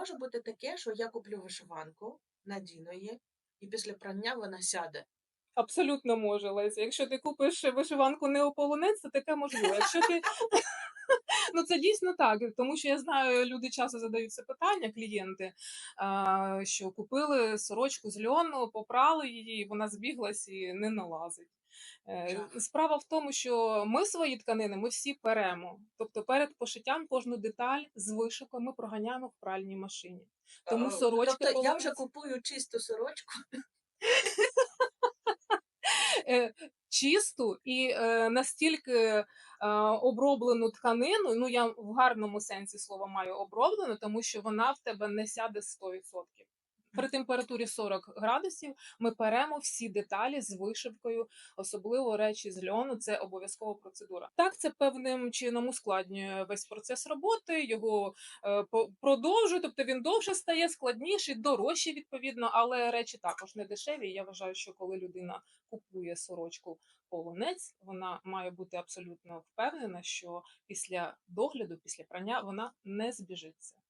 може бути таке, що я куплю вишиванку, надіну її, і після прання вона сяде? Абсолютно може, Леся. Якщо ти купиш вишиванку не у полонець, то таке можливо. Якщо ти ну це дійсно так, тому що я знаю, люди часто задають це питання, клієнти, що купили сорочку з льону, попрали її, вона збіглась і не налазить. Е. Справа в тому, що ми свої тканини ми всі перемо. Тобто перед пошиттям кожну деталь з вишивкою ми проганяємо в пральній машині. Тому Е, сорочки Тобто я вже купую чисту сорочку. е, чисту і е, настільки е, оброблену тканину, ну я в гарному сенсі слова маю оброблену, тому що вона в тебе не сяде 100%. При температурі 40 градусів ми перемо всі деталі з вишивкою, особливо речі з льону. Це обов'язкова процедура. Так, це певним чином ускладнює весь процес роботи, його е, продовжує, тобто він довше стає, складніший, дорожчий відповідно, але речі також не дешеві. Я вважаю, що коли людина купує сорочку полонець, вона має бути абсолютно впевнена, що після догляду, після прання вона не збіжиться.